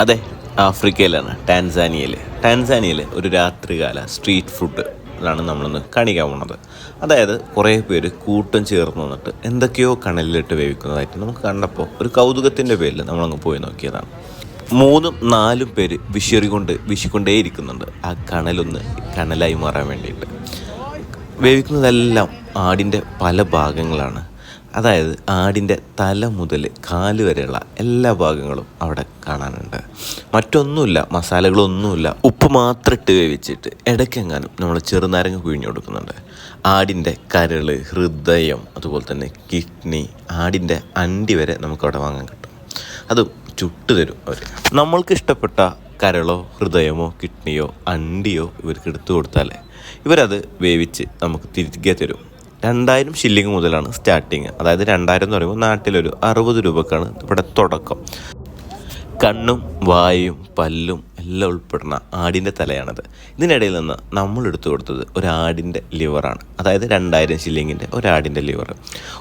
അതെ ആഫ്രിക്കയിലാണ് ടാൻസാനിയയിൽ ടാൻസാനിയയിൽ ഒരു രാത്രികാല സ്ട്രീറ്റ് ഫുഡ് ാണ് നമ്മളൊന്ന് കാണിക്കാൻ പോണത്. അതായത് കുറേ പേര് കൂട്ടം ചേർന്ന് വന്നിട്ട് എന്തൊക്കെയോ കണലിലിട്ട് വേവിക്കുന്നതായിട്ട് നമുക്ക് കണ്ടപ്പോൾ ഒരു കൗതുകത്തിന്റെ പേരിൽ നമ്മളങ്ങ് പോയി നോക്കിയതാണ്. മൂന്നും നാലും പേര് വിശറി കൊണ്ട് വിശിക്കൊണ്ടേയിരിക്കുന്നുണ്ട് ആ കണലൊന്ന് കണലായി മാറാൻ വേണ്ടിയിട്ട്. വേവിക്കുന്നതെല്ലാം ആടിന്റെ പല ഭാഗങ്ങളാണ്. അതായത് ആടിന്റെ തല മുതൽ കാൽ വരെയുള്ള എല്ലാ ഭാഗങ്ങളും അവിടെ കാണാനുണ്ട്. മറ്റൊന്നുമില്ല മസാലകളൊന്നുമില്ല. ഉപ്പ് മാത്രം ഇട്ട് വേവിച്ചിട്ട് ഇടയ്ക്കെങ്ങാനും നമ്മൾ ചെറുനാരങ്ങ പിഴിഞ്ഞു കൊടുക്കുന്നുണ്ട്. ആടിന്റെ കരൾ ഹൃദയം അതുപോലെ തന്നെ കിഡ്നി ആടിന്റെ അണ്ടി വരെ നമുക്കവിടെ വാങ്ങാൻ കിട്ടും. അതും ചുട്ടു തരും അവർ നമ്മൾക്ക് ഇഷ്ടപ്പെട്ട കരളോ ഹൃദയമോ കിഡ്നിയോ അണ്ടിയോ ഇവർക്ക് എടുത്തു കൊടുത്താൽ ഇവരത് വേവിച്ച് നമുക്ക് തിരികെ തരും. രണ്ടായിരം ഷില്ലിങ് മുതലാണ് സ്റ്റാർട്ടിങ് അതായത് രണ്ടായിരം എന്ന് പറയുമ്പോൾ നാട്ടിലൊരു അറുപത് രൂപക്കാണ് ഇവിടെ തുടക്കം. കണ്ണും വായും പല്ലും എല്ലാം ഉൾപ്പെടുന്ന ആടിന്റെ തലയാണത്. ഇതിനിടയിൽ നിന്ന് നമ്മൾ എടുത്തു കൊടുത്തത് ഒരു ആടിന്റെ ലിവറാണ് അതായത് രണ്ടായിരം ഷില്ലിങ്ങിന്റെ ഒരാടിന്റെ ലിവർ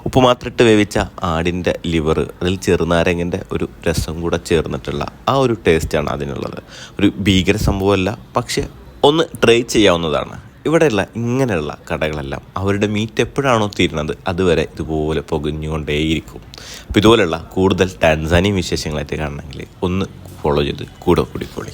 ഉപ്പ് മാത്രം ഇട്ട് വേവിച്ച ആടിന്റെ ലിവർ അതിൽ ചെറുനാരങ്ങന്റെ ഒരു രസം കൂടെ ചേർന്നിട്ടുള്ള ആ ഒരു ടേസ്റ്റാണ് അതിനുള്ളത്. ഒരു ഭീകര സംഭവമല്ല പക്ഷേ ഒന്ന് ട്രൈ ചെയ്യാവുന്നതാണ്. ഇവിടെയുള്ള ഇങ്ങനെയുള്ള കടകളെല്ലാം അവരുടെ മീറ്റ് എപ്പോഴാണോ തീരുന്നത് അതുവരെ ഇതുപോലെ പൊകഞ്ഞുകൊണ്ടേയിരിക്കും. അപ്പോൾ ഇതുപോലെയുള്ള കൂടുതൽ ടാൻസാനിയും വിശേഷങ്ങളായിട്ട് കാണണമെങ്കിൽ ഒന്ന് ഫോളോ ചെയ്ത് കൂടെ കൂടിക്കോളി.